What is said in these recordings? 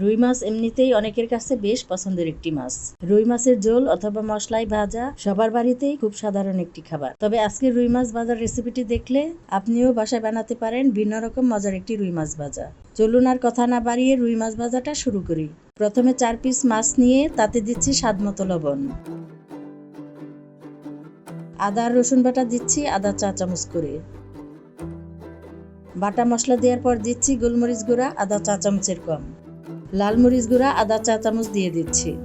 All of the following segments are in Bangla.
রুই মাছ এমনিতেই অনেকের কাছে বেশ পছন্দের একটি মাছ। রুই মাছের ঝোল অথবা মশলাই ভাজা সবার বাড়িতেই খুব সাধারণ একটি খাবার। তবে আজকে রুই মাছ ভাজার রেসিপিটি দেখলে আপনিও বাসায় বানাতে পারেন ভিন্ন রকম মজার একটি রুই মাছ ভাজা। চলুন আর কথা না বাড়িয়ে রুই মাছ ভাজাটা শুরু করি। প্রথমে চার পিস মাছ নিয়ে তাতে দিচ্ছি স্বাদ মতো লবণ। আদা আর রসুন বাটা দিচ্ছি আদা চা চামচ করে। বাটা মশলা দেওয়ার পর দিচ্ছি গোলমরিচ গুঁড়া, আদা চা চামচের কম। লাল মরিচ গুঁড়া, আদা চা চামচ দিয়ে দিচ্ছি।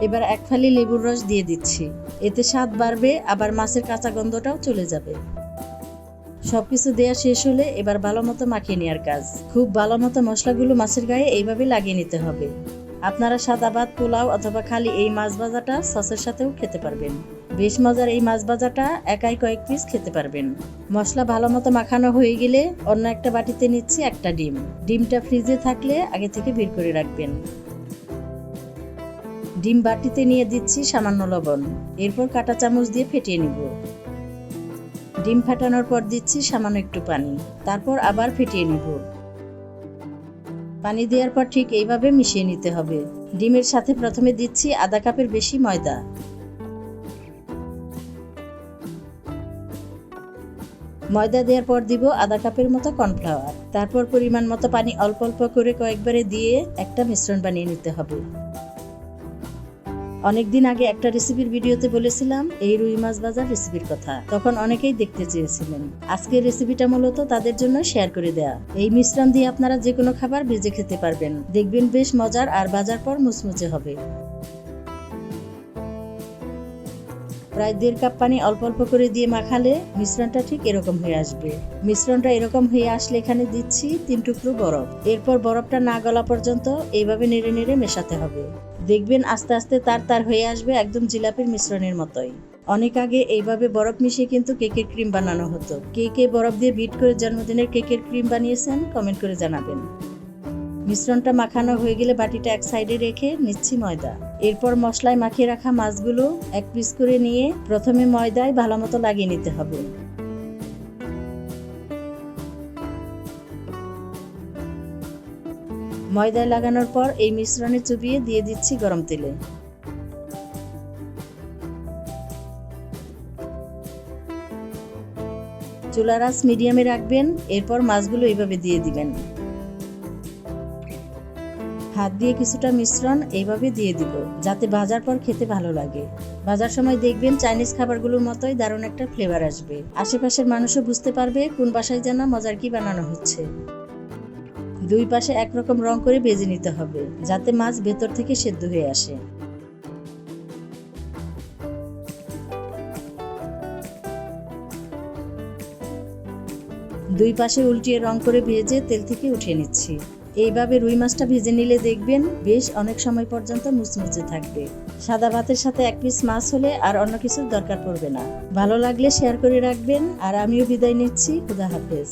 এবার এক ফালি লেবুর রস দিয়ে দিচ্ছি। এতে স্বাদ বাড়বে, আবার মাছের কাঁচা গন্ধটাও চলে যাবে। সব কিছু দেওয়া শেষ হলে এবার ভালো মতো মাখিয়ে নেওয়ার কাজ। খুব ভালো মতো মশলাগুলো মাছের গায়ে এইভাবে লাগিয়ে নিতে হবে। আপনারা সাদা ভাত, পোলাও অথবা খালি এই মাছ ভাজাটা সসের সাথেও খেতে পারবেন। বেশ মজার এই মাছ ভাজাটা একাই কয়েক পিস খেতে পারবেন। মশলা ভালো মতো মাখানো হয়ে গেলে অন্য একটা বাটিতে নিচ্ছি একটা ডিম। ডিমটা ফ্রিজে থাকলে আগে থেকে বের করে রাখবেন। ডিম বাটিতে নিয়ে দিচ্ছি সামান্য লবণ। এরপর কাঁটা চামচ দিয়ে ফেটিয়ে নিব। ডিম ফাটানোর পর দিচ্ছি সামান্য একটু পানি। তারপর আবার ফেটিয়ে নিব। পানি দেওয়ার পর ঠিক এইভাবে মিশিয়ে নিতে হবে। ডিমের সাথে প্রথমে দিচ্ছি আধা কাপের বেশি ময়দা। ময়দা দেওয়ার পর দিব আধা কাপের মতো কর্নফ্লাওয়ার। তারপর পরিমাণ মতো পানি অল্প অল্প করে কয়েকবারে দিয়ে একটা মিশ্রণ বানিয়ে নিতে হবে। অনেকদিন আগে একটা রেসিপির ভিডিওতে বলেছিলাম, এই রুই মাছ ভাজার রেসিপির কথা। তখন অনেকেই দেখতে চেয়েছিলেন। আজকের রেসিপিটা মূলত তাদের জন্য শেয়ার করে দেয়া। এই মিশ্রণ দিয়ে আপনারা যে কোনো খাবার ভেজে খেতে পারবেন। দেখবেন বেশ মজার আর বাজার পর মুচমুচে হবে। প্রায় দেড় কাপ পানি অল্প অল্প করে দিয়ে মাখালে মিশ্রণটা ঠিক এরকম হয়ে আসবে। মিশ্রণটা এরকম হয়ে আসলে এখানে দিচ্ছি তিন টুকরো বরফ। এরপর বরফটা না গলা পর্যন্ত এইভাবে নেড়ে নেড়ে মেশাতে হবে। দেখবেন আস্তে আস্তে তার তার হয়ে আসবে একদম জিলাপির মিশ্রণের মতোই। অনেক আগে এইভাবে বরফ মিশিয়ে কিন্তু কেকের ক্রিম বানানো হতো। কে কে বরফ দিয়ে বিট করে জন্মদিনের কেকের ক্রিম বানিয়েছেন কমেন্ট করে জানাবেন। মিশ্রণটা মাখানো হয়ে গেলে বাটিটা এক সাইডে রেখে নিচ্ছি ময়দা। এরপর মশলায় মাখিয়ে রাখা মাছগুলো এক পিস করে নিয়ে প্রথমে ময়দায় ভালো মতো লাগিয়ে নিতে হবে। ময়দায় লাগানোর পর এই মিশ্রণে চুবিয়ে দিয়ে দিচ্ছি গরম তেলে। চুলার আঁচ মিডিয়ামে রাখবেন, এরপর মাছগুলো এইভাবে দিয়ে দিবেন। হাত দিয়ে কিছুটা মিশ্রণ এইভাবে দিয়ে দিব, যাতে ভাজার পর খেতে ভালো লাগে। ভাজার সময় দেখবেন চাইনিজ খাবারগুলোর মতোই দারুণ একটা ফ্লেভার আসবে। আশেপাশের মানুষও বুঝতে পারবে কোন বাসায় যেন মজার কি বানানো হচ্ছে। দুই পাশে একরকম রং করে ভেজে নিতে হবে, যাতে মাছ ভেতর থেকে সেদ্ধ হয়ে আসে। দুই পাশে উল্টিয়ে রং করে ভেজে তেল থেকে উঠিয়ে নিচ্ছি। এইভাবে রুই মাছটা ভেজে নিলে দেখবেন বেশ অনেক সময় পর্যন্ত মুচমুচে থাকবে। সাদা ভাতের সাথে এক পিস মাছ হলে আর অন্য কিছুর দরকার পড়বে না। ভালো লাগলে শেয়ার করে রাখবেন, আর আমিও বিদায় নিচ্ছি। খুদা হাফেজ।